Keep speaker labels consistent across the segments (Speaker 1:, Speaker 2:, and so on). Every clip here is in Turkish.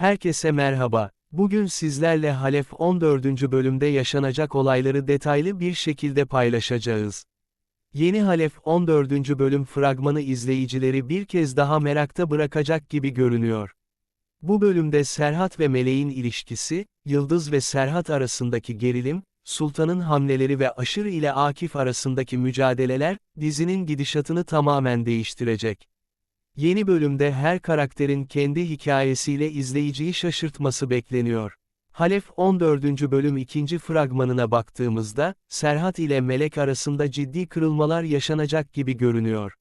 Speaker 1: Herkese merhaba. Bugün sizlerle Halef 14. bölümde yaşanacak olayları detaylı bir şekilde paylaşacağız. Yeni Halef 14. bölüm fragmanı izleyicileri bir kez daha merakta bırakacak gibi görünüyor. Bu bölümde Serhat ve Meleğin ilişkisi, Yıldız ve Serhat arasındaki gerilim, Sultan'ın hamleleri ve Aşır ile Akif arasındaki mücadeleler, dizinin gidişatını tamamen değiştirecek. Yeni bölümde her karakterin kendi hikayesiyle izleyiciyi şaşırtması bekleniyor. Halef 14. bölüm 2. fragmanına baktığımızda, Serhat ile Melek arasında ciddi kırılmalar yaşanacak gibi görünüyor.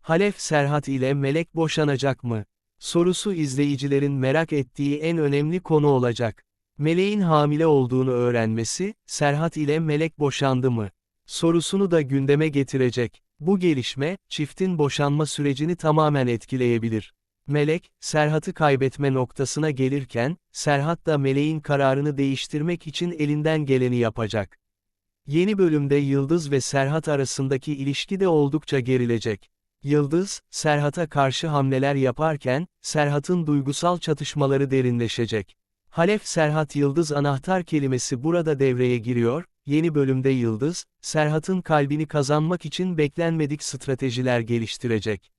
Speaker 1: Halef Serhat ile Melek boşanacak mı? Sorusu izleyicilerin merak ettiği en önemli konu olacak. Meleğin hamile olduğunu öğrenmesi, Serhat ile Melek boşandı mı? Sorusunu da gündeme getirecek. Bu gelişme, çiftin boşanma sürecini tamamen etkileyebilir. Melek, Serhat'ı kaybetme noktasına gelirken, Serhat da Meleğin kararını değiştirmek için elinden geleni yapacak. Yeni bölümde Yıldız ve Serhat arasındaki ilişki de oldukça gerilecek. Yıldız, Serhat'a karşı hamleler yaparken, Serhat'ın duygusal çatışmaları derinleşecek. Halef Serhat Yıldız anahtar kelimesi burada devreye giriyor, yeni bölümde Yıldız, Serhat'ın kalbini kazanmak için beklenmedik stratejiler geliştirecek.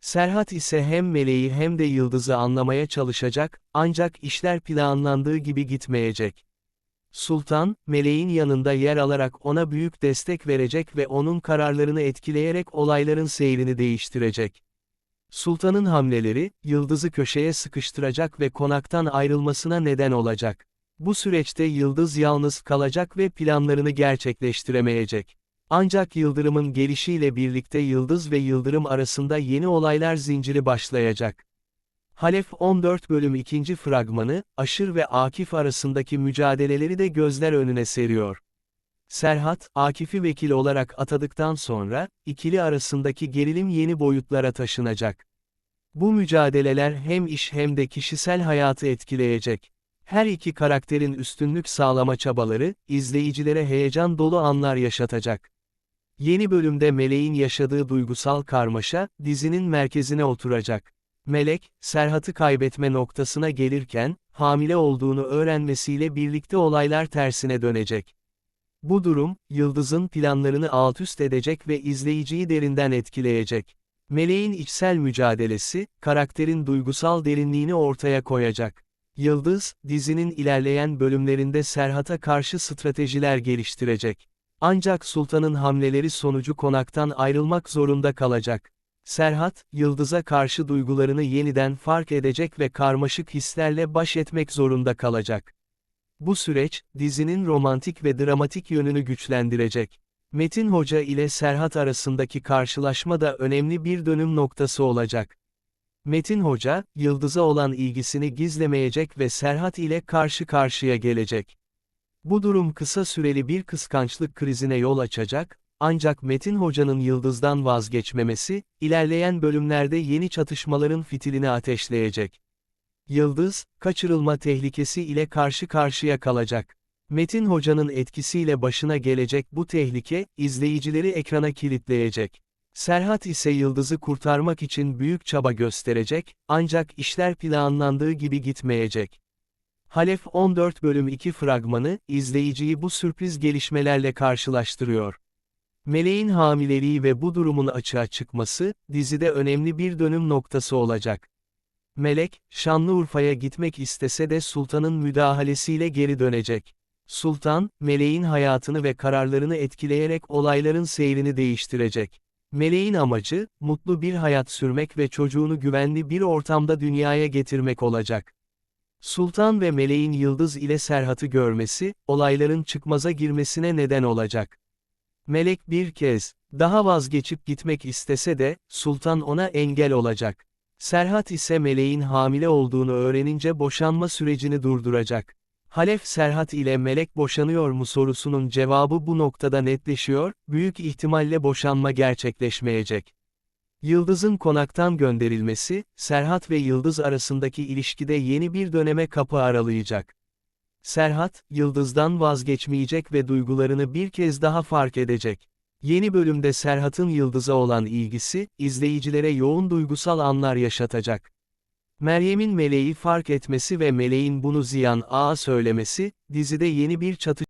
Speaker 1: Serhat ise hem Meleği hem de Yıldız'ı anlamaya çalışacak, ancak işler planlandığı gibi gitmeyecek. Sultan, Meleğin yanında yer alarak ona büyük destek verecek ve onun kararlarını etkileyerek olayların seyrini değiştirecek. Sultanın hamleleri, Yıldız'ı köşeye sıkıştıracak ve konaktan ayrılmasına neden olacak. Bu süreçte Yıldız yalnız kalacak ve planlarını gerçekleştiremeyecek. Ancak Yıldırım'ın gelişiyle birlikte Yıldız ve Yıldırım arasında yeni olaylar zinciri başlayacak. Halef 14 bölüm 2. fragmanı, Aşır ve Akif arasındaki mücadeleleri de gözler önüne seriyor. Serhat, Akif'i vekil olarak atadıktan sonra, ikili arasındaki gerilim yeni boyutlara taşınacak. Bu mücadeleler hem iş hem de kişisel hayatı etkileyecek. Her iki karakterin üstünlük sağlama çabaları, izleyicilere heyecan dolu anlar yaşatacak. Yeni bölümde Meleğin yaşadığı duygusal karmaşa, dizinin merkezine oturacak. Melek, Serhat'ı kaybetme noktasına gelirken, hamile olduğunu öğrenmesiyle birlikte olaylar tersine dönecek. Bu durum, Yıldız'ın planlarını altüst edecek ve izleyiciyi derinden etkileyecek. Meleğin içsel mücadelesi, karakterin duygusal derinliğini ortaya koyacak. Yıldız, dizinin ilerleyen bölümlerinde Serhat'a karşı stratejiler geliştirecek. Ancak Sultan'ın hamleleri sonucu konaktan ayrılmak zorunda kalacak. Serhat, Yıldız'a karşı duygularını yeniden fark edecek ve karmaşık hislerle baş etmek zorunda kalacak. Bu süreç, dizinin romantik ve dramatik yönünü güçlendirecek. Metin Hoca ile Serhat arasındaki karşılaşma da önemli bir dönüm noktası olacak. Metin Hoca, Yıldız'a olan ilgisini gizlemeyecek ve Serhat ile karşı karşıya gelecek. Bu durum kısa süreli bir kıskançlık krizine yol açacak, ancak Metin Hoca'nın Yıldız'dan vazgeçmemesi, ilerleyen bölümlerde yeni çatışmaların fitilini ateşleyecek. Yıldız, kaçırılma tehlikesi ile karşı karşıya kalacak. Metin Hoca'nın etkisiyle başına gelecek bu tehlike, izleyicileri ekrana kilitleyecek. Serhat ise Yıldız'ı kurtarmak için büyük çaba gösterecek, ancak işler planlandığı gibi gitmeyecek. Halef 14 bölüm 2 fragmanı, izleyiciyi bu sürpriz gelişmelerle karşılaştırıyor. Meleğin hamileliği ve bu durumun açığa çıkması, dizide önemli bir dönüm noktası olacak. Melek, Şanlıurfa'ya gitmek istese de sultanın müdahalesiyle geri dönecek. Sultan, meleğin hayatını ve kararlarını etkileyerek olayların seyrini değiştirecek. Meleğin amacı, mutlu bir hayat sürmek ve çocuğunu güvenli bir ortamda dünyaya getirmek olacak. Sultan ve Meleğin Yıldız ile Serhat'ı görmesi, olayların çıkmaza girmesine neden olacak. Melek bir kez, daha vazgeçip gitmek istese de, Sultan ona engel olacak. Serhat ise Meleğin hamile olduğunu öğrenince boşanma sürecini durduracak. Halef Serhat ile Melek boşanıyor mu sorusunun cevabı bu noktada netleşiyor, büyük ihtimalle boşanma gerçekleşmeyecek. Yıldız'ın konaktan gönderilmesi, Serhat ve Yıldız arasındaki ilişkide yeni bir döneme kapı aralayacak. Serhat, Yıldız'dan vazgeçmeyecek ve duygularını bir kez daha fark edecek. Yeni bölümde Serhat'ın Yıldız'a olan ilgisi, izleyicilere yoğun duygusal anlar yaşatacak. Meryem'in Meleği fark etmesi ve Meleğin bunu Ziyan Ağa söylemesi, dizide yeni bir çatışma